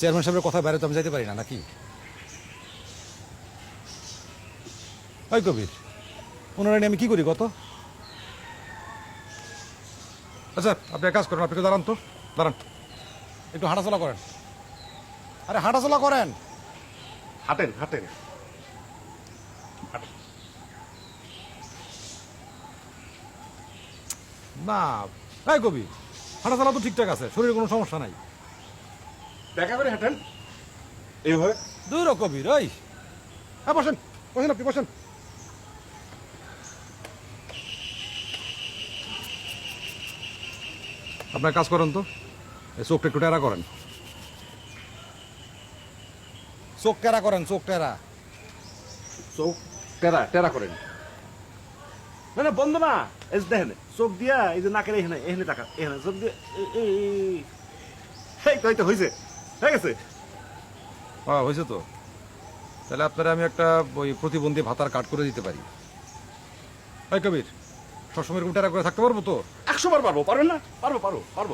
Chairman সাহেবের কথা বাইরে তো আমি যাইতে পারি না নাকি? ওই কবির ওনারা আমি কি করি কত? আচ্ছা আপনি এক কাজ করেন আপনি দাঁড়ান তো। দাঁড়ান। একটু হাঁটাচলা করেন। আরে হাঁটাচলা করেন? হাঁটেন হাঁটেন। না এই কবি হাঁটাচলা তো ঠিকঠাক আছে শরীরে কোনো সমস্যা নাই। দেখা করে হাঁটেন। এইভাবে। দূর কবির ওই। হ্যাঁ বসেন। বসেন আপনি বসেন। আপনার কাজ করেন তো। এই চোখটা একটু টেরা করেন। চোখ টেরা করেন চোখ টেরা। চোখ টেরা টেরা করেন। না না বন্ধ না। এই দেখেন চোখ দিয়া এই যে নাকের এখানে এখানে টাকা এখানে চোখ দিয়ে এই তো হয়েছে হয়ে আছে হ্যাঁ হয়েছে তো। তাহলে আপনারা আমি একটা ওই প্রতিবন্ধী ভাতার কার্ড করে দিতে পারি। কবির সবসময় এরকম টেরা করে থাকতে পারব তো? একশো বার পারব পারবেন না? পারব পারব পারব।